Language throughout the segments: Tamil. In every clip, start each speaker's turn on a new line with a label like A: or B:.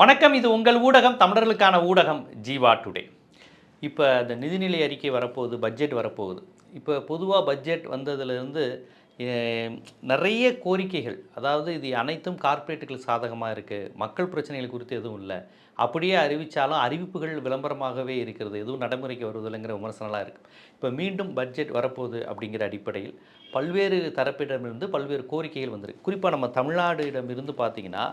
A: வணக்கம் இது உங்கள் ஊடகம் தமிழர்களுக்கான ஊடகம் ஜீவா டுடே. இப்போ இந்த நிதிநிலை அறிக்கை வரப்போகுது பட்ஜெட் வரப்போகுது. இப்போ பொதுவாக பட்ஜெட் வந்ததுலேருந்து நிறைய கோரிக்கைகள் அதாவது இது அனைத்தும் கார்ப்பரேட்டுகளுக்கு சாதகமாக இருக்குது மக்கள் பிரச்சனைகள் குறித்து எதுவும் இல்லை அப்படியே அறிவித்தாலும் அறிவிப்புகள் விளம்பரமாகவே இருக்கிறது. எதுவும் நடைமுறைக்கு வருவதில்லைங்கிற விமர்சனம்லாம் இருக்குது இப்போ மீண்டும் பட்ஜெட் வரப்போகுது அப்படிங்கிற அடிப்படையில் பல்வேறு தரப்பிடமிருந்து பல்வேறு கோரிக்கைகள் வந்திருக்கு. குறிப்பாக நம்ம தமிழ்நாடுடமிருந்து பார்த்தீங்கன்னா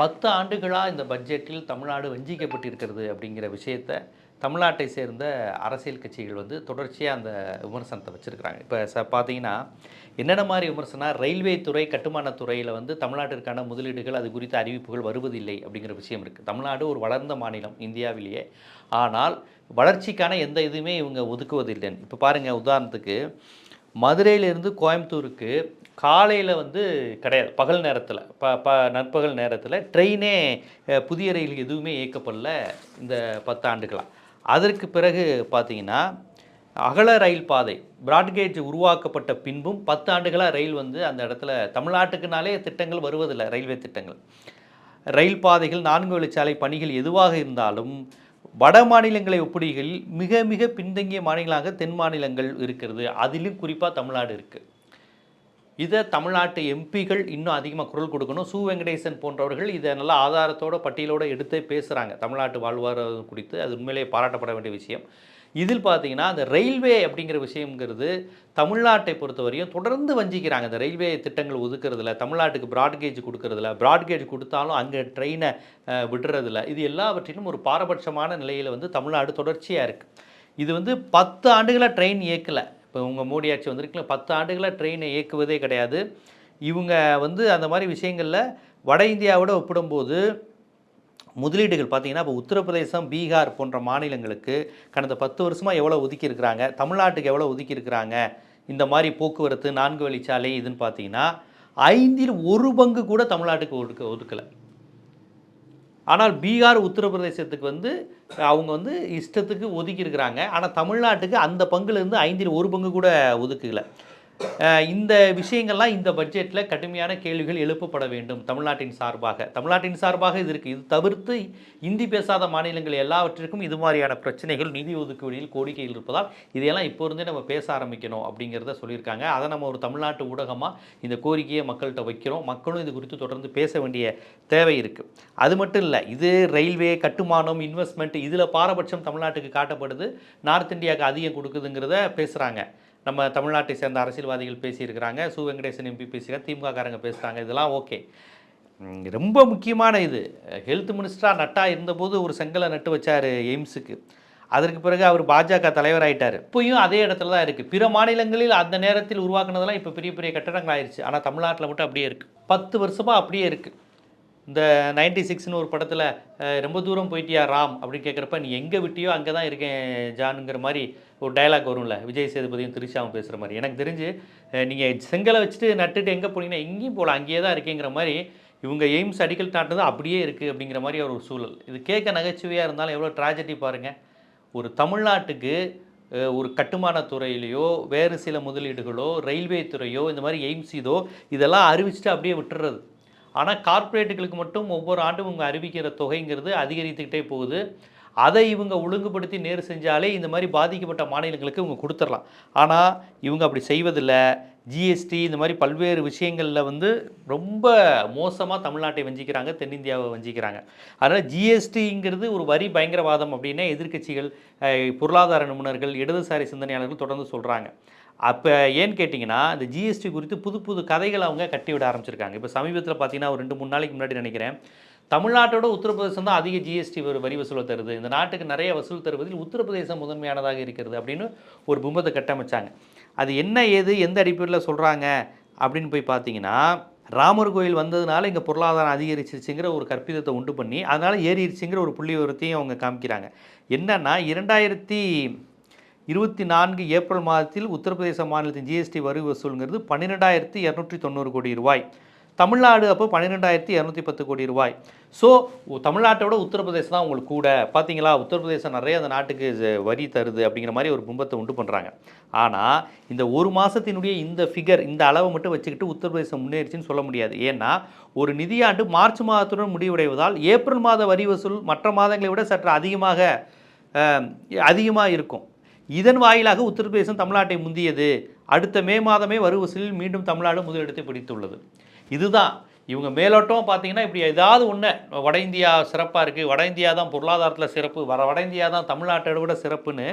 A: பத்து ஆண்டுகளாக இந்த பட்ஜெட்டில் தமிழ்நாடு வஞ்சிக்கப்பட்டிருக்கிறது அப்படிங்கிற விஷயத்தை தமிழ்நாட்டை சேர்ந்த அரசியல் கட்சிகள் வந்து தொடர்ச்சியாக அந்த விமர்சனத்தை வச்சுருக்கிறாங்க. இப்போ ச பார்த்தீங்கன்னா என்னென்ன மாதிரி விமர்சனம் ரயில்வே துறை கட்டுமானத் துறையில் வந்து தமிழ்நாட்டிற்கான முதலீடுகள் அது குறித்த அறிவிப்புகள் வருவதில்லை அப்படிங்கிற விஷயம் இருக்குது தமிழ்நாடு ஒரு வளர்ந்த மாநிலம் இந்தியாவிலேயே. ஆனால் வளர்ச்சிக்கான எந்த இதுவுமே இவங்க ஒதுக்குவதில்லைன்னு இப்போ பாருங்கள் உதாரணத்துக்கு மதுரையிலேருந்து கோயம்புத்தூருக்கு காலையில் வந்து கிடையாது பகல் நேரத்தில் ப ப நண்பகல் நேரத்தில் ட்ரெயினே புதிய ரயில் எதுவுமே இயக்கப்படல இந்த பத்து ஆண்டுகளாக அதற்கு பிறகு பார்த்திங்கன்னா அகல ரயில் பாதை பிராட்கேஜ் உருவாக்கப்பட்ட பின்பும் பத்து ஆண்டுகளாக ரயில் வந்து அந்த இடத்துல தமிழ்நாட்டுக்குனாலே திட்டங்கள் வருவதில்லை ரயில்வே திட்டங்கள். ரயில் பாதைகள் நான்கு வழிச்சாலை பணிகள் எதுவாக இருந்தாலும் வட மாநிலங்களை ஒப்பிடுகையில் மிக மிக பின்தங்கிய மாநிலங்களாக தென் மாநிலங்கள் இருக்கிறது. அதிலும் குறிப்பாக தமிழ்நாடு இருக்குது இதை தமிழ்நாட்டு எம்பிகள் இன்னும் அதிகமாக குரல் கொடுக்கணும். சு. வெங்கடேசன் போன்றவர்கள் இதை நல்லா ஆதாரத்தோட பட்டியலோடு எடுத்தே பேசுகிறாங்க தமிழ்நாட்டு வாழ்வாதாரம் குறித்து அது உண்மையிலேயே பாராட்டப்பட வேண்டிய விஷயம். இதில் பார்த்தீங்கன்னா அந்த ரயில்வே அப்படிங்கிற விஷயங்கிறது தமிழ்நாட்டை பொறுத்தவரையும் தொடர்ந்து வஞ்சிக்கிறாங்க. இந்த ரயில்வே திட்டங்கள் ஒதுக்கிறதுல தமிழ்நாட்டுக்கு ப்ராட்கேஜ் கொடுக்கறதில்ல ப்ராட்கேஜ் கொடுத்தாலும் அங்கே ட்ரெயினை விடுறதில்ல. இது எல்லாவற்றிலும் ஒரு பாரபட்சமான நிலையில் வந்து தமிழ்நாடு தொடர்ச்சியாக இருக்குது இது வந்து பத்து ஆண்டுகளாக ட்ரெயின் இயக்கலை. இப்போ உங்கள் மோடி ஆட்சி வந்திருக்குல்ல பத்து ஆண்டுகளாக ட்ரெயினை இயக்குவதே கிடையாது. இவங்க வந்து அந்த மாதிரி விஷயங்களில் வட இந்தியாவோட ஒப்பிடும்போது முதலீடுகள் பார்த்திங்கன்னா இப்போ உத்தரப்பிரதேசம் பீகார் போன்ற மாநிலங்களுக்கு கடந்த பத்து வருஷமாக எவ்வளோ ஒதுக்கியிருக்கிறாங்க? தமிழ்நாட்டுக்கு எவ்வளோ ஒதுக்கியிருக்கிறாங்க? இந்த மாதிரி போக்குவரத்து நான்கு வழிச்சாலை இதுன்னு பார்த்தீங்கன்னா ஐந்தில் ஒரு பங்கு கூட தமிழ்நாட்டுக்கு ஒதுக்க ஒதுக்கலை. ஆனால் பீகார் உத்தரப்பிரதேசத்துக்கு வந்து அவங்க வந்து இஷ்டத்துக்கு ஒதுக்கியிருக்கிறாங்க. ஆனால் தமிழ்நாட்டுக்கு அந்த பங்குலேருந்து ஐந்தில் ஒரு பங்கு கூட ஒதுக்கல. இந்த விஷயங்கள்லாம் இந்த பட்ஜெட்டில் கடுமையான கேள்விகள் எழுப்பப்பட வேண்டும் தமிழ்நாட்டின் சார்பாக. தமிழ்நாட்டின் சார்பாக இது இருக்குது இது தவிர்த்து இந்தி பேசாத மாநிலங்கள் எல்லாவற்றிற்கும் இது மாதிரியான பிரச்சனைகள் நிதி ஒதுக்கீடில் கோரிக்கையில் இருப்பதால் இதையெல்லாம் இப்போ இருந்தே நம்ம பேச ஆரம்பிக்கணும் அப்படிங்கிறத சொல்லியிருக்காங்க. அதை நம்ம ஒரு தமிழ்நாட்டு ஊடகமாக இந்த கோரிக்கையை மக்கள்கிட்ட வைக்கிறோம். மக்களும் இது குறித்து தொடர்ந்து பேச வேண்டிய தேவை இருக்குது அது மட்டும் இல்லை இது ரயில்வே கட்டுமானம் இன்வெஸ்ட்மெண்ட் இதில் பாரபட்சம் தமிழ்நாட்டுக்கு காட்டப்படுது. நார்த் இந்தியாவுக்கு அதிகம் கொடுக்குதுங்கிறத பேசுகிறாங்க நம்ம தமிழ்நாட்டை சேர்ந்த அரசியல்வாதிகள் பேசியிருக்கிறாங்க. சு. வெங்கடேசன் எம்பி பேசுகிறாங்க திமுக காரங்க பேசுகிறாங்க இதெல்லாம் ஓகே. ரொம்ப முக்கியமான இது. ஹெல்த் மினிஸ்டராக நட்டா இருந்தபோது ஒரு செங்கலை நட்டு வச்சார் எய்ம்ஸுக்கு. அதற்கு பிறகு அவர் பாஜக தலைவர் ஆயிட்டார். இப்போயும் அதே இடத்துல தான் இருக்குது பிற மாநிலங்களில் அந்த நேரத்தில் உருவாக்குனதெல்லாம் இப்போ பெரிய பெரிய கட்டடங்கள் ஆயிடுச்சு ஆனால் தமிழ்நாட்டில் மட்டும் அப்படியே இருக்குது பத்து வருஷமாக அப்படியே இருக்குது இந்த நைன்டி சிக்ஸ்னு ஒரு படத்தில் ரொம்ப தூரம் போயிட்டியா ராம் அப்படின்னு கேட்குறப்ப நீ எங்கே விட்டியோ அங்கே தான் இருக்கேன் ஜானுங்கிற மாதிரி ஒரு டயலாக் வரும்ல விஜய் சேதுபதியும் திரிஷாவும் பேசுகிற மாதிரி. எனக்கு தெரிஞ்சு நீங்கள் செங்கலை வச்சுட்டு நட்டுட்டு எங்கே போனீங்கன்னா எங்கேயும் போகலாம் அங்கேயே தான் இருக்கேங்கிற மாதிரி இவங்க எய்ம்ஸ் அடிக்கல் நாட்டுறது அப்படியே இருக்குது அப்படிங்கிற மாதிரி ஒரு சூழல். இது கேட்க நகைச்சுவையாக இருந்தாலும் எவ்வளோ ட்ராஜடி பாருங்கள் ஒரு தமிழ்நாட்டுக்கு ஒரு கட்டுமானத் துறையிலையோ வேறு சில முதலீடுகளோ ரயில்வே துறையோ இந்த மாதிரி எய்ம்ஸ் இதோ இதெல்லாம் அறிவிச்சுட்டு அப்படியே விட்டுறது. ஆனால் கார்ப்பரேட்டுகளுக்கு மட்டும் ஒவ்வொரு ஆண்டும் இவங்க அறிவிக்கிற தொகைங்கிறது அதிகரித்துக்கிட்டே போகுது. அதை இவங்க ஒழுங்குபடுத்தி நேர் செஞ்சாலே இந்த மாதிரி பாதிக்கப்பட்ட மாநிலங்களுக்கு இவங்க கொடுத்துடலாம். ஆனால் இவங்க அப்படி செய்வதில்லை. ஜிஎஸ்டி இந்த மாதிரி பல்வேறு விஷயங்களில் வந்து ரொம்ப மோசமாக தமிழ்நாட்டை வஞ்சிக்கிறாங்க தென்னிந்தியாவை வஞ்சிக்கிறாங்க. அதனால் ஜிஎஸ்டிங்கிறது ஒரு வரி பயங்கரவாதம் அப்படின்னே எதிர்க்கட்சிகள் பொருளாதார நிபுணர்கள் இடதுசாரி சிந்தனையாளர்கள் தொடர்ந்து சொல்கிறாங்க அப்போ ஏன்னு கேட்டிங்கன்னா இந்த ஜிஎஸ்டி குறித்து புது புது கதைகளை அவங்க கட்டி விட ஆரம்பிச்சிருக்காங்க. இப்போ சமீபத்தில் பார்த்தீங்கன்னா ஒரு ரெண்டு மூணு நாளைக்கு முன்னாடி நினைக்கிறேன் தமிழ்நாட்டோட உத்தரப்பிரதேசம் தான் அதிக ஜிஎஸ்டி வரி வசூலை தருது. இந்த நாட்டுக்கு நிறைய வசூல் தருவதில் உத்தரப்பிரதேசம் முதன்மையானதாக இருக்கிறது அப்படின்னு ஒரு பிம்பத்தை கட்டமைச்சாங்க. அது என்ன ஏது எந்த அடிப்படையில் சொல்கிறாங்க அப்படின்னு போய் பார்த்தீங்கன்னா ராமர் கோயில் வந்ததுனால இங்கே பொருளாதாரம் அதிகரிச்சிருச்சுங்கிற ஒரு கற்பிதத்தை உண்டு பண்ணி அதனால் ஏறிடுச்சுங்கிற ஒரு புள்ளி விவரத்தையும் அவங்க காமிக்கிறாங்க. என்னன்னா இரண்டாயிரத்தி இருபத்தி நான்கு ஏப்ரல் மாதத்தில் உத்தரப்பிரதேச மாநிலத்தின் ஜிஎஸ்டி வரி வசூலுங்கிறது பன்னிரெண்டாயிரத்தி இரநூற்றி தொண்ணூறு கோடி ரூபாய். தமிழ்நாடு அப்போ பன்னிரெண்டாயிரத்தி இரநூத்தி பத்து கோடி ரூபாய். ஸோ தமிழ்நாட்டோட உத்தரப்பிரதேசம் தான் உங்களுக்கு கூட. பார்த்தீங்களா உத்தரப்பிரதேசம் நிறைய அந்த நாட்டுக்கு வரி தருது அப்படிங்கிற மாதிரி ஒரு பிம்பத்தை உண்டு பண்ணுறாங்க ஆனால் இந்த ஒரு மாதத்தினுடைய இந்த ஃபிகர் இந்த அளவை மட்டும் வச்சுக்கிட்டு உத்தரப்பிரதேசம் முன்னேறிச்சின்னு சொல்ல முடியாது. ஏன்னா ஒரு நிதியாண்டு மார்ச் மாதத்துடன் முடிவடைவதால் ஏப்ரல் மாத வரி வசூல் மற்ற மாதங்களை விட சற்று அதிகமாக அதிகமாக இருக்கும். இதன் வாயிலாக உத்தரப்பிரதேசம் தமிழ்நாட்டை முந்தியது. அடுத்த மே மாதமே வரி வசூலில் மீண்டும் தமிழ்நாடு முதலிடத்தை பிடித்துள்ளது. இதுதான். இவங்க மேலோட்டம் பார்த்தீங்கன்னா இப்படி ஏதாவது ஒன்று வட இந்தியா சிறப்பாக இருக்குது வட இந்தியா தான் பொருளாதாரத்தில் சிறப்பு வர வட இந்தியா தான் தமிழ்நாட்டை விட சிறப்புன்னு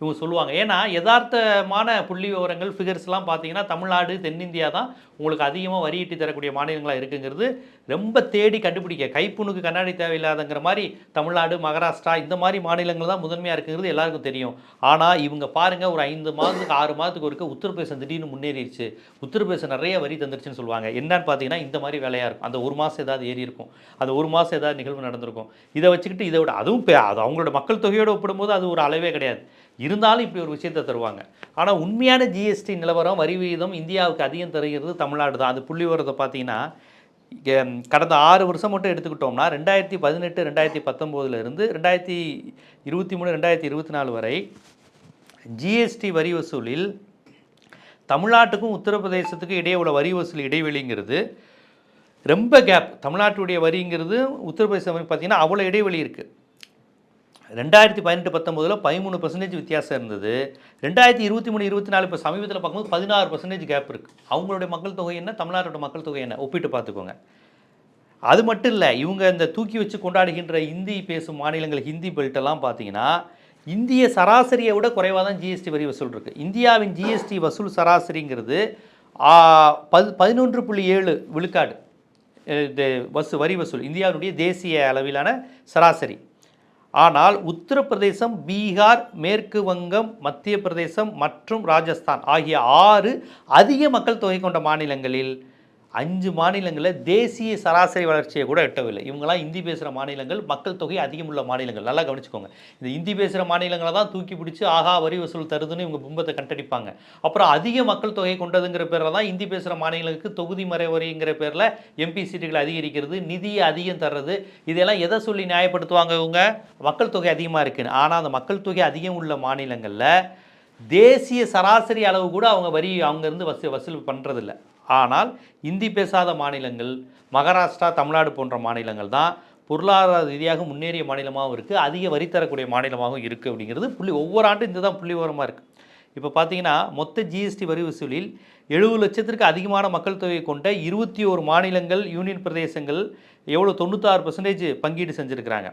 A: இவங்க சொல்லுவாங்க. ஏன்னா யதார்த்தமான புள்ளி விவரங்கள் ஃபிகர்ஸ்லாம் பார்த்தீங்கன்னா தமிழ்நாடு தென்னிந்தியா தான் உங்களுக்கு அதிகமாக வரி தரக்கூடிய மாநிலங்களாக இருக்குங்கிறது ரொம்ப தேடி கண்டுபிடிக்க. கைப்புணுக்கு கண்ணாடி தேவையில்லாதங்கிற மாதிரி தமிழ்நாடு மகாராஷ்டிரா இந்த மாதிரி மாநிலங்கள் தான் முதன்மையாக இருக்குங்கிறது எல்லாருக்கும் தெரியும். ஆனால் இவங்க பாருங்கள் ஒரு ஐந்து மாதத்துக்கு ஆறு மாதத்துக்கு ஒருக்க உத்தரப்பிரதேசம் திடீர்னு முன்னேறிடுச்சு. உத்தரப்பிரதேசம் நிறைய வரி தந்துருச்சுன்னு சொல்லுவாங்க. என்னன்னு பார்த்தீங்கன்னா இந்த மாதிரி வேலையாக இருக்கும். அந்த ஒரு மாதம் ஏதாவது ஏறி இருக்கும். அந்த ஒரு மாதம் ஏதாவது நிகழ்வு நடந்திருக்கும். இதை வச்சுக்கிட்டு இதை விட அதுவும் பே- அது அவங்களோட மக்கள் தொகையோடு ஒப்பிடும்போது அது ஒரு அளவே கிடையாது. இருந்தாலும் இப்படி ஒரு விஷயத்தை தருவாங்க. ஆனால் உண்மையான ஜிஎஸ்டி நிலவரம் வரி விகிதம் இந்தியாவுக்கு அதிகம் தருகிறது தமிழ்நாடு தான். அது புள்ளி விவரத்தை பார்த்தீங்கன்னா கடந்த ஆறு வருஷம் மட்டும் எடுத்துக்கிட்டோம்னா ரெண்டாயிரத்தி பதினெட்டு ரெண்டாயிரத்தி பத்தொம்போதுலேருந்து ரெண்டாயிரத்தி இருபத்தி மூணு ரெண்டாயிரத்தி இருபத்தி நாலு வரை ஜிஎஸ்டி வரி வசூலில் தமிழ்நாட்டுக்கும் உத்தரப்பிரதேசத்துக்கும் இடையே உள்ள வரி வசூல் இடைவெளிங்கிறது ரொம்ப கேப் தமிழ்நாட்டுடைய வரிங்கிறது உத்தரப்பிரதேசம் பார்த்தீங்கன்னா அவ்வளோ இடைவெளி இருக்குது ரெண்டாயிரத்தி பதினெட்டு பத்தொம்போதில் பதிமூணு பர்சன்டேஜ் வித்தியாசம் இருந்தது. ரெண்டாயிரத்தி இருபத்தி மூணு இருபத்தி நாலு இப்போ சமீபத்தில் பார்க்கும்போது பதினாறு பர்சன்டேஜ் கேப் இருக்குது அவங்களுடைய மக்கள் தொகை என்ன? தமிழ்நாட்டோட மக்கள் தொகை என்ன? ஒப்பிட்டு பார்த்துக்கோங்க. அது மட்டும் இல்லை இவங்க இந்த தூக்கி வச்சு கொண்டாடுகின்ற இந்தி பேசும் மாநிலங்கள் ஹிந்தி பெல்ட்டெல்லாம் பார்த்தீங்கன்னா இந்திய சராசரியை விட குறைவாக தான் ஜிஎஸ்டி வரி வசூல் இருக்குது இந்தியாவின் ஜிஎஸ்டி வசூல் சராசரிங்கிறது பது பதினொன்று புள்ளி ஏழு விழுக்காடு இது வசூ வரி வசூல். இந்தியாவினுடைய தேசிய அளவிலான சராசரி. ஆனால் உத்தரப்பிரதேசம் பீகார் மேற்கு வங்கம் மத்திய பிரதேசம் மற்றும் ராஜஸ்தான் ஆகிய ஆறு அதிக மக்கள் தொகை கொண்ட மாநிலங்களில் அஞ்சு மாநிலங்களில் தேசிய சராசரி வளர்ச்சியை கூட எட்டவில்லை. இவங்கெல்லாம் இந்தி பேசுகிற மாநிலங்கள் மக்கள் தொகை அதிகம் உள்ள மாநிலங்கள். நல்லா கவனிச்சுக்கோங்க. இந்த இந்தி பேசுகிற மாநிலங்களை தான் தூக்கி பிடிச்சி ஆகா வரி வசூல் தருதுன்னு இவங்க பிம்பத்தை கண்டடிப்பாங்க. அப்புறம் அதிக மக்கள் தொகை கொண்டதுங்கிற பேரில் தான் இந்தி பேசுகிற மாநிலங்களுக்கு தொகுதி மறை வரிங்கிற பேரில் எம்பி சீட்டுகள் அதிகரிக்கிறது நிதியை அதிகம் தர்றது. இதெல்லாம் எதை சொல்லி நியாயப்படுத்துவாங்க இவங்க? மக்கள் தொகை அதிகமாக இருக்குன்னு. ஆனால் அந்த மக்கள் தொகை அதிகம் உள்ள மாநிலங்களில் தேசிய சராசரி அளவு கூட அவங்க வரி அவங்கேருந்து வசூல் வசூல் பண்ணுறதில்ல ஆனால் இந்தி பேசாத மாநிலங்கள் மகாராஷ்டிரா தமிழ்நாடு போன்ற மாநிலங்கள் தான் பொருளாதார ரீதியாக முன்னேறிய மாநிலமாகவும் இருக்குது அதிக வரி தரக்கூடிய மாநிலமாகவும் இருக்குது அப்படிங்கிறது புள்ளி ஒவ்வொரு ஆண்டும் இந்த தான் புள்ளி விவரமாக இருக்குது இப்போ பார்த்தீங்கன்னா மொத்த ஜிஎஸ்டி வரி வசூலில் எழுபது லட்சத்திற்கு அதிகமான மக்கள் தொகை கொண்ட இருபத்தி ஓரு மாநிலங்கள் யூனியன் பிரதேசங்கள் எவ்வளோ தொண்ணூத்தாறு பர்சன்டேஜ் பங்கீடு செஞ்சுருக்கிறாங்க.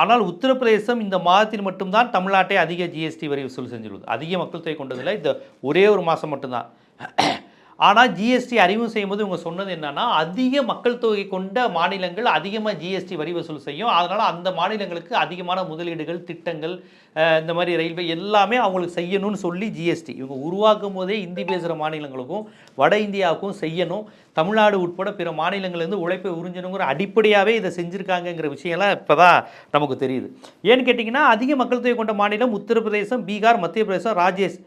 A: ஆனால் உத்தரப்பிரதேசம் இந்த மாதத்தில் மட்டும்தான் தமிழ்நாட்டை அதிக ஜிஎஸ்டி வரி வசூல் செஞ்சுள்ளது அதிக மக்கள் தொகை கொண்டதில் இந்த ஒரே ஒரு மாதம் மட்டும்தான். ஆனால் ஜிஎஸ்டி அறிமுகம் செய்யும்போது இவங்க சொன்னது என்னன்னா அதிக மக்கள் தொகை கொண்ட மாநிலங்கள் அதிகமாக ஜிஎஸ்டி வரி வசூல் செய்யும். அதனால் அந்த மாநிலங்களுக்கு அதிகமான முதலீடுகள் திட்டங்கள் இந்த மாதிரி ரயில்வே எல்லாமே அவங்களுக்கு செய்யணும்னு சொல்லி ஜிஎஸ்டி இவங்க உருவாக்கும் போதே இந்தி பேசுகிற மாநிலங்களுக்கும் வட இந்தியாவுக்கும் செய்யணும். தமிழ்நாடு உட்பட பிற மாநிலங்கள்லேருந்து உழைப்பை உறிஞ்சணுங்கிற அடிப்படையாகவே இதை செஞ்சுருக்காங்கங்கிற விஷயம்லாம் இப்போ தான் நமக்கு தெரியுது. ஏன்னு கேட்டிங்கன்னா அதிக மக்கள் தொகை கொண்ட மாநிலம் உத்தரப்பிரதேசம் பீகார் மத்திய பிரதேசம் ராஜேஷ்.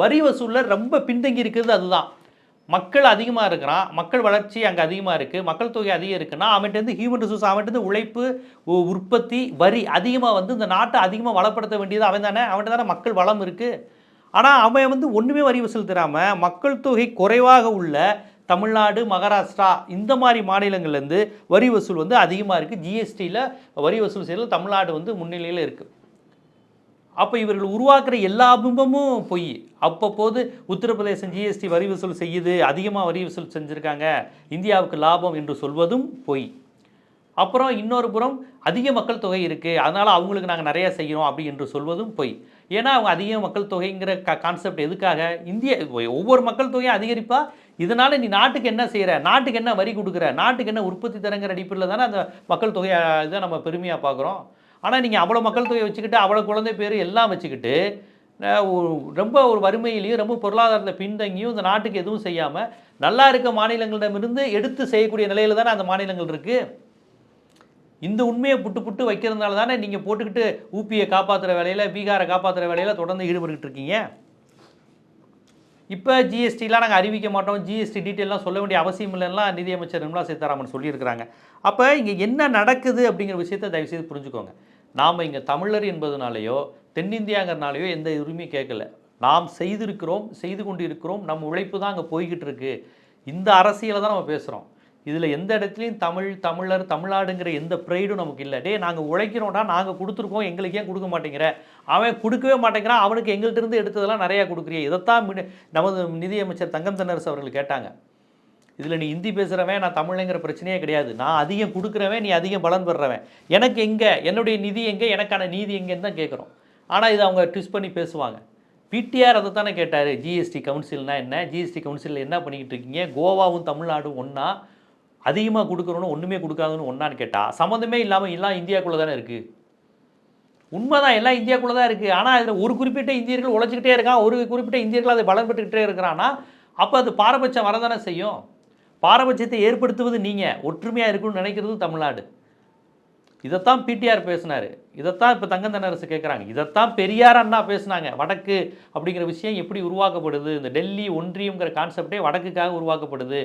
A: வரி வசூலில் ரொம்ப பின்தங்கி இருக்கிறது அதுதான். மக்கள் அதிகமாக இருக்கிறான் மக்கள் வளர்ச்சி அங்கே அதிகமாக இருக்குது மக்கள் தொகை அதிகம் இருக்குன்னா அவன்கிட்ட ஹியூமன் ரிசோர்ஸ் அவன்கிட்ட உழைப்பு உற்பத்தி வரி அதிகமாக வந்து இந்த நாட்டை அதிகமாக வளப்படுத்த வேண்டியது அவன் தானே அவன்கிட்ட தானே மக்கள் வளம் இருக்குது ஆனால் அவன் வந்து ஒன்றுமே வரி வசூல் தராமல் மக்கள் தொகை குறைவாக உள்ள தமிழ்நாடு மகாராஷ்டிரா இந்த மாதிரி மாநிலங்கள்லேருந்து வரி வசூல் வந்து அதிகமாக இருக்குது ஜிஎஸ்டியில் வரி வசூல் செய்யறதுல தமிழ்நாடு வந்து முன்னிலையில் இருக்குது அப்போ இவர்கள் உருவாக்குற எல்லா பிம்பமும் பொய். அப்பப்போது உத்தரப்பிரதேசம் ஜிஎஸ்டி வரி வசூல் செய்யுது அதிகமாக வரி வசூல் செஞ்சுருக்காங்க இந்தியாவுக்கு லாபம் என்று சொல்வதும் பொய். அப்புறம் இன்னொரு புறம் அதிக மக்கள் தொகை இருக்குது அதனால் அவங்களுக்கு நாங்கள் நிறையா செய்கிறோம் அப்படி என்று சொல்வதும் பொய். ஏன்னா அவங்க அதிக மக்கள் தொகைங்கிற க கான்செப்ட் எதுக்காக? இந்திய ஒவ்வொரு மக்கள் தொகையும் அதிகரிப்பா? இதனால் நீ நாட்டுக்கு என்ன செய்கிற நாட்டுக்கு என்ன வரி கொடுக்குற? நாட்டுக்கு என்ன உற்பத்தி தரங்கிற அடிப்படையில் தானே அந்த மக்கள் தொகையை இதை நம்ம பெருமையாக பார்க்குறோம். ஆனால் நீங்கள் அவ்வளோ மக்கள் தொகையை வச்சுக்கிட்டு அவ்வளோ குழந்தை பேர் எல்லாம் வச்சுக்கிட்டு ரொம்ப ஒரு வறுமையிலையும் ரொம்ப பொருளாதாரத்தில் பின்தங்கியும் இந்த நாட்டுக்கு எதுவும் செய்யாமல் நல்லா இருக்க மாநிலங்களிடமிருந்து எடுத்து செய்யக்கூடிய நிலையில் தானே அந்த மாநிலங்கள் இருக்குது இந்த உண்மையை புட்டு புட்டு வைக்கிறதுனால தானே நீங்கள் போட்டுக்கிட்டு ஊபியை காப்பாற்றுற வேலையில் பீகாரை காப்பாற்றுற வேலையில் தொடர்ந்து ஈடுபட்டுக்கிட்டு இருக்கீங்க. இப்போ ஜிஎஸ்டிலாம் நாங்கள் அறிவிக்க மாட்டோம். ஜிஎஸ்டி டீட்டெயிலாம் சொல்ல வேண்டிய அவசியம் இல்லைன்னா நிதியமைச்சர் நிர்மலா சீதாராமன் சொல்லியிருக்கிறாங்க. அப்போ இங்கே என்ன நடக்குது அப்படிங்கிற விஷயத்தை தயவுசெய்து புரிஞ்சுக்கோங்க. நாம் இங்கே தமிழர் என்பதனாலேயோ தென்னிந்தியாங்கிறனாலேயோ எந்த உரிமையும் கேட்கல. நாம் செய்திருக்கிறோம் செய்து கொண்டு இருக்கிறோம் நம்ம உழைப்பு தான் அங்கே போய்கிட்டு இருக்கு. இந்த அரசியலை தான் நம்ம பேசுகிறோம் இதில் எந்த இடத்துலையும் தமிழ் தமிழர் தமிழ்நாடுங்கிற எந்த ப்ரைடும் நமக்கு இல்லை. டே நாங்கள் உழைக்கிறோம்டா நாங்கள் கொடுத்துருக்கோம் எங்களுக்கு ஏன் கொடுக்க மாட்டேங்கிற? அவன் கொடுக்கவே மாட்டேங்கிறான் அவனுக்கு எங்கள்கிட்ட இருந்து எடுத்ததெல்லாம் நிறையா கொடுக்குறிய. இதைத்தான் நமது நிதியமைச்சர் தங்கம் தென்னரசு அவர்கள் கேட்டாங்க. இதில் நீ ஹிந்தி பேசுகிறவன் நான் தமிழ்ங்கிற பிரச்சனையே கிடையாது. நான் அதிகம் கொடுக்குறவன் நீ அதிகம் பலன் பெறுறவன் எனக்கு எங்கே என்னுடைய நிதி எங்கே எனக்கான நீதி எங்கேன்னு தான் கேட்குறோம். ஆனால் இதை அவங்க ட்விஸ்ட் பண்ணி பேசுவாங்க. பிடிஆர் அதை தானே கேட்டார். ஜிஎஸ்டி கவுன்சில்னால் என்ன? ஜிஎஸ்டி கவுன்சிலில் என்ன பண்ணிக்கிட்டு இருக்கீங்க? கோவாவும் தமிழ்நாடும் ஒன்றா அதிகமாக கொடுக்குறோன்னு ஒன்றுமே கொடுக்காதுன்னு ஒன்றான்னு கேட்டால் சம்மந்தமே இல்லாமல் எல்லாம் இந்தியாக்குள்ளே தானே இருக்குது உண்மைதான் எல்லாம் இந்தியாக்குள்ளே தான் இருக்குது ஆனால் அதில் ஒரு குறிப்பிட்ட இந்தியர்கள் உழைச்சிக்கிட்டே இருக்கான் ஒரு குறிப்பிட்ட இந்தியர்கள் அதை பலன் பெற்றுக்கிட்டே இருக்கிறான்னா அப்போ அது பாரபட்சம் வரதானே செய்யும்? பாரபட்சத்தை ஏற்படுத்துவது நீங்கள் ஒற்றுமையாக இருக்குன்னு நினைக்கிறது தமிழ்நாடு. இதைத்தான் பிடிஆர் பேசினார். இதைத்தான் இப்போ தங்கந்தனரசு கேட்குறாங்க இதைத்தான் பெரியார் அண்ணா பேசினாங்க. வடக்கு அப்படிங்கிற விஷயம் எப்படி உருவாக்கப்படுது? இந்த டெல்லி ஒன்றியம்ங்கிற கான்செப்டே வடக்குக்காக உருவாக்கப்படுது.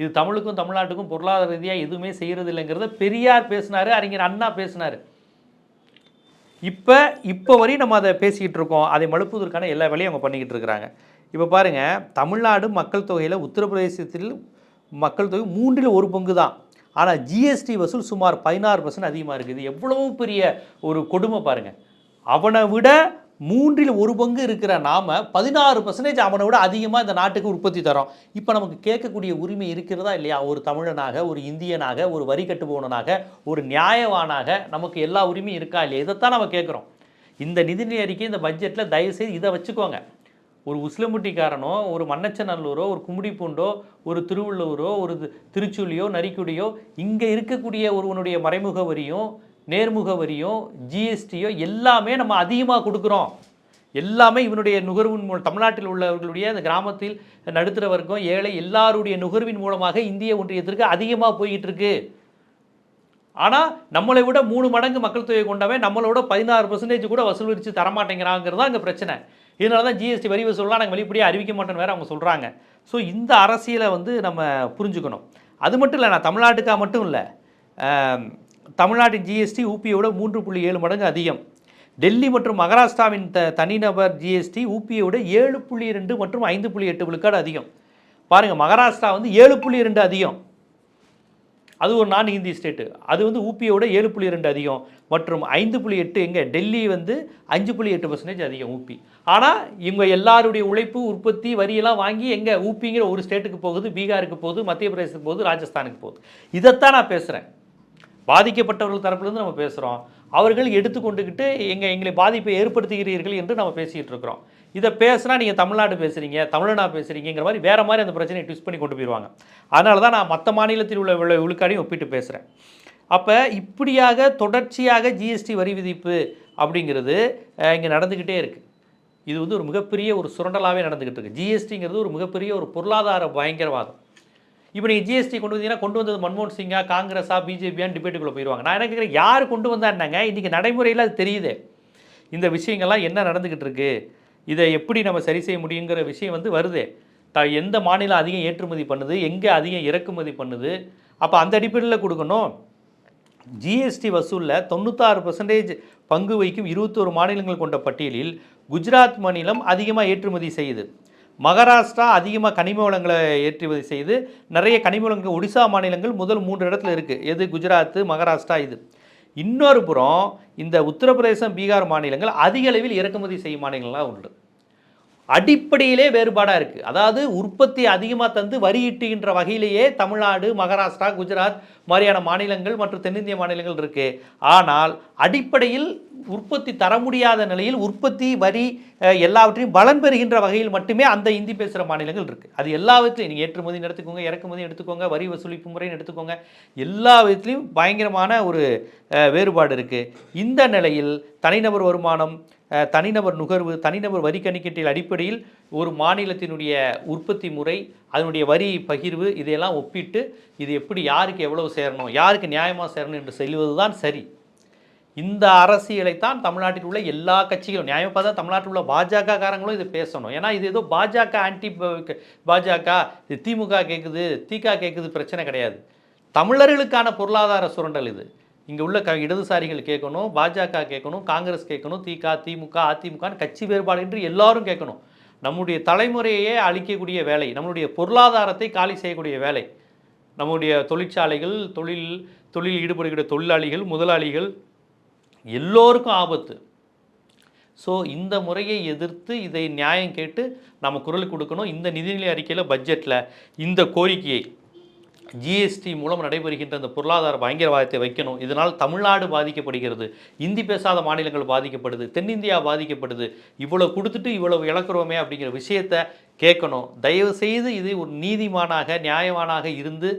A: இது தமிழுக்கும் தமிழ்நாட்டுக்கும் பொருளாதார ரீதியாக எதுவுமே செய்கிறது இல்லைங்கிறத பெரியார் பேசினார் அறிஞர் அண்ணா பேசினார். இப்போ இப்போ வரையும் நம்ம அதை பேசிக்கிட்டு இருக்கோம். அதை மழுப்புவதற்கான எல்லா வேலையும் அவங்க பண்ணிக்கிட்டு இருக்கிறாங்க. இப்போ பாருங்கள் தமிழ்நாடு மக்கள் தொகையில் உத்தரப்பிரதேசத்தில் மக்கள் தொகை மூன்றில் ஒரு பங்கு தான். ஆனால் ஜிஎஸ்டி வசூல் சுமார் பதினாறு பர்சன்ட் அதிகமாக இருக்குது. எவ்வளோ எவ்வளவு பெரிய ஒரு கொடுமை பாருங்கள் அவனை விட மூன்றில் ஒரு பங்கு இருக்கிற நாம் பதினாறு பர்சன்டேஜ் அவனை விட அதிகமாக இந்த நாட்டுக்கு உற்பத்தி தரோம் இப்போ நமக்கு கேட்கக்கூடிய உரிமை இருக்கிறதா இல்லையா? ஒரு தமிழனாக ஒரு இந்தியனாக ஒரு வரி கட்டுபவனாக ஒரு நியாயவானாக நமக்கு எல்லா உரிமையும் இருக்கா இல்லையா? இதைத்தான் நம்ம கேட்குறோம். இந்த நிதிநிலை அறிக்கை இந்த பட்ஜெட்டில் தயவுசெய்து இதை வச்சுக்கோங்க. ஒரு உசிலம்பட்டிக்காரனோ ஒரு மன்னச்சநல்லூரோ ஒரு கும்மிடிப்பூண்டோ ஒரு திருவள்ளூரோ ஒரு திருச்சுழியோ நரிக்குடியோ இங்கே இருக்கக்கூடிய ஒருவனுடைய மறைமுக வரியும் நேர்முக வரியும் ஜிஎஸ்டியோ எல்லாமே நம்ம அதிகமாக கொடுக்குறோம். எல்லாமே இவனுடைய நுகர்வின் மூலம் தமிழ்நாட்டில் உள்ளவர்களுடைய அந்த கிராமத்தில் நடுத்தர வர்க்கம் ஏழை எல்லாருடைய நுகர்வின் மூலமாக இந்திய ஒன்றியத்திற்கு அதிகமாக போய்கிட்டு இருக்குது ஆனால் நம்மளை விட மூணு மடங்கு மக்கள் தொகை கொண்டவன் நம்மளோட பதினாறு பர்சன்டேஜ் கூட வசூல் வச்சு தரமாட்டேங்கிறாங்கிறது தான் இங்கே பிரச்சனை. இதனால தான் ஜிஎஸ்டி வரி வசூல்லாம் நாங்கள் வெளிப்படையாக அறிவிக்க மாட்டோம்னு வேறு அவங்க சொல்கிறாங்க ஸோ இந்த அரசியலை வந்து நம்ம புரிஞ்சுக்கணும். அது மட்டும் இல்லை நான் தமிழ்நாட்டுக்காக மட்டும் இல்லை தமிழ்நாட்டின் ஜிஎஸ்டி ஊபியோட மூன்று புள்ளி ஏழு மடங்கு அதிகம். டெல்லி மற்றும் மகாராஷ்டிராவின் த தனிநபர் ஜிஎஸ்டி ஊபியோட ஏழு புள்ளி ரெண்டு மற்றும் ஐந்து புள்ளி எட்டு விழுக்காடு அதிகம். பாருங்கள் மகாராஷ்டிரா வந்து ஏழு புள்ளி ரெண்டு அதிகம். அது ஒரு நான் ஹிந்தி ஸ்டேட்டு அது வந்து ஊபியோட ஏழு புள்ளி ரெண்டு அதிகம். மற்றும் ஐந்து புள்ளி எட்டு எங்கே? டெல்லி வந்து அஞ்சு புள்ளி எட்டு பர்சன்டேஜ் அதிகம் ஊபி ஆனால் இவங்க எல்லாருடைய உழைப்பு உற்பத்தி வரியெல்லாம் வாங்கி எங்கே? ஊபிங்கிற ஒரு ஸ்டேட்டுக்கு போகுது பீகாருக்கு போகுது மத்திய பிரதேசத்துக்கு போகுது ராஜஸ்தானுக்கு போகுது. இதைத்தான் நான் பேசுகிறேன் பாதிக்கப்பட்டவர்கள் தரப்புலேருந்து நம்ம பேசுகிறோம் அவர்கள் எடுத்துக்கொண்டுக்கிட்டு எங்கள் எங்களை பாதிப்பை ஏற்படுத்துகிறீர்கள் என்று நம்ம பேசிகிட்டு இருக்கிறோம். இதை பேசுனா நீங்கள் தமிழ்நாடு பேசுகிறீங்க தமிழ்நாடு பேசுகிறீங்கிற மாதிரி வேறு மாதிரி அந்த பிரச்சனையை ட்விஸ்ட் பண்ணி கொண்டு போயிடுவாங்க அதனால தான் நான் மற்ற மாநிலத்தில் உள்ள விழு- விழுக்காடையும் ஒப்பிட்டு பேசுகிறேன் அப்போ இப்படியாக தொடர்ச்சியாக ஜிஎஸ்டி வரி விதிப்பு அப்படிங்கிறது இங்கே நடந்துக்கிட்டே இருக்குது இது வந்து ஒரு மிகப்பெரிய ஒரு சுரண்டலாகவே நடந்துக்கிட்டு இருக்கு. ஜிஎஸ்டிங்கிறது ஒரு மிகப்பெரிய ஒரு பொருளாதார பயங்கரவாதம். இப்போ நீங்கள் ஜிஎஸ்டி கொண்டு வந்தீங்கன்னா கொண்டு வந்தது மன்மோகன் சிங்கா காங்கிரஸா பிஜேபியான்னு டிபேட்டுக்குள்ளே போயிடுவாங்க நான் என்ன கேட்குறேன் யார் கொண்டு வந்தாருனாங்க இன்றைக்கி நடைமுறையில் அது தெரியுதே. இந்த விஷயங்கள்லாம் என்ன நடந்துக்கிட்டு இருக்குது இதை எப்படி நம்ம சரி செய்ய முடியுங்கிற விஷயம் வந்து வருதே. த எந்த மாநிலம் அதிகம் ஏற்றுமதி பண்ணுது எங்கே அதிகம் இறக்குமதி பண்ணுது அப்போ அந்த அடிப்படையில் கொடுக்கணும். ஜிஎஸ்டி வசூலில் தொண்ணூத்தாறு பர்சன்டேஜ் பங்கு வைக்கும் இருபத்தோரு மாநிலங்கள் கொண்ட பட்டியலில் குஜராத் மாநிலம் அதிகமாக ஏற்றுமதி செய்யுது. மகாராஷ்டிரா அதிகமாக கனிம வளங்களை ஏற்றுமதி செய்து நிறைய கனிம வளங்கள் ஒடிசா மாநிலங்கள் முதல் மூன்று இடத்துல இருக்குது எது? குஜராத்து மகாராஷ்டிரா இது. இன்னொரு புறம் இந்த உத்தரப்பிரதேசம் பீகார் மாநிலங்கள் அதிக அளவில் இறக்குமதி செய்யும் மாநிலங்களாக உண்டு. அடிப்படையிலே வேறுபாடாக இருக்குது அதாவது உற்பத்தி அதிகமாக தந்து வரி ஈட்டுகின்ற வகையிலேயே தமிழ்நாடு மகாராஷ்டிரா குஜராத் மாதிரியான மாநிலங்கள் மற்றும் தென்னிந்திய மாநிலங்கள் இருக்குது ஆனால் அடிப்படையில் உற்பத்தி தர முடியாத நிலையில் உற்பத்தி வரி எல்லாவற்றையும் பலன் பெறுகின்ற வகையில் மட்டுமே அந்த இந்தி பேசுகிற மாநிலங்கள் இருக்குது அது எல்லாவற்றையும் நீங்கள் ஏற்றுமதி எடுத்துக்கோங்க இறக்குமதி எடுத்துக்கோங்க வரி வசூலிப்பு முறைன்னு எடுத்துக்கோங்க. எல்லா விதத்துலையும் பயங்கரமான ஒரு வேறுபாடு இருக்குது இந்த நிலையில் தனிநபர் வருமானம் தனிநபர் நுகர்வு தனிநபர் வரி கணக்கீட்டில் அடிப்படையில் ஒரு மாநிலத்தினுடைய உற்பத்தி முறை அதனுடைய வரி பகிர்வு இதையெல்லாம் ஒப்பிட்டு இது எப்படி யாருக்கு எவ்வளவு சேரணும் யாருக்கு நியாயமாக சேரணும் என்று செல்வது தான் சரி. இந்த அரசியலைத்தான் தமிழ்நாட்டில் உள்ள எல்லா கட்சிகளும் நியாயமாக பார்த்தா தமிழ்நாட்டில் உள்ள பாஜக காரங்களும் இதை பேசணும். ஏன்னா இது ஏதோ பாஜக ஆன்டி பாஜக இது திமுக கேட்குது திக கேட்குது பிரச்சனை கிடையாது. தமிழர்களுக்கான பொருளாதார சுரண்டல் இது. இங்கே உள்ள க இடதுசாரிகள் கேட்கணும் பாஜக கேட்கணும் காங்கிரஸ் கேட்கணும் திக திமுக அதிமுகன்னு கட்சி வேறுபாடு என்று எல்லாரும் கேட்கணும். நம்முடைய தலைமுறையே அழிக்கக்கூடிய வேலை நம்மளுடைய பொருளாதாரத்தை காலி செய்யக்கூடிய வேலை. நம்முடைய தொழிற்சாலைகள் தொழில் தொழில் ஈடுபடுகிற தொழிலாளிகள் முதலாளிகள் எல்லோருக்கும் ஆபத்து. ஸோ இந்த முறையை எதிர்த்து இதை நியாயம் கேட்டு நம்ம குரல் கொடுக்கணும். இந்த நிதிநிலை அறிக்கையில் பட்ஜெட்டில் இந்த கோரிக்கையை ஜிஎஸ்டி மூலம் நடைபெறுகின்ற இந்த பொருளாதார பயங்கரவாதத்தை வைக்கணும். இதனால் தமிழ்நாடு பாதிக்கப்படுகிறது. இந்தி பேசாத மாநிலங்கள் பாதிக்கப்படுது. தென்னிந்தியா பாதிக்கப்படுது. இவ்வளோ கொடுத்துட்டு இவ்வளவு இழக்கிறோமே அப்படிங்கிற விஷயத்தை கேட்கணும். தயவு செய்து இது ஒரு நீதிமானாக நியாயமானாக இருந்து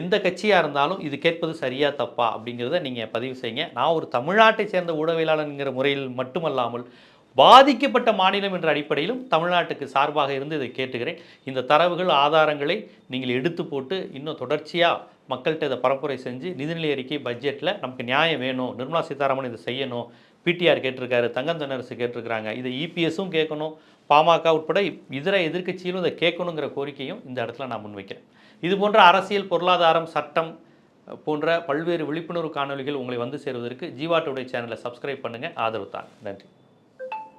A: எந்த கட்சியாக இருந்தாலும் இது கேட்பது சரியா தப்பா அப்படிங்கிறத நீங்கள் பதிவு செய்யுங்க. நான் ஒரு தமிழ்நாட்டை சேர்ந்த ஊடகவியலாளர்ங்கிற முறையில் மட்டுமல்லாமல் பாதிக்கப்பட்ட மாநிலம் என்ற அடிப்படையிலும் தமிழ்நாட்டுக்கு சார்பாக இருந்து இதை கேட்டுக்கிறேன் இந்த தரவுகள் ஆதாரங்களை நீங்கள் எடுத்து போட்டு இன்னும் தொடர்ச்சியாக மக்கள்கிட்ட இதை பரப்புரை செஞ்சு நிதிநிலை அறிக்கை பட்ஜெட்டில் நமக்கு நியாயம் வேணும் நிர்மலா சீதாராமன் இதை செய்யணும் பிடிஆர் கேட்டிருக்காரு தங்கம் தென்னரசு கேட்டிருக்கிறாங்க இதை இபிஎஸும் கேட்கணும் பாமக உட்பட இதர எதிர்க்கட்சியிலும் இதை கேட்கணுங்கிற கோரிக்கையும் இந்த இடத்துல நான் முன்வைக்கிறேன். இது போன்ற அரசியல் பொருளாதாரம் சட்டம் போன்ற பல்வேறு விழிப்புணர்வு காணொளிகள் உங்களை வந்து சேருவதற்கு ஜீவா டுடே சேனலை சப்ஸ்கிரைப் பண்ணுங்கள் ஆதரவு தான். நன்றி.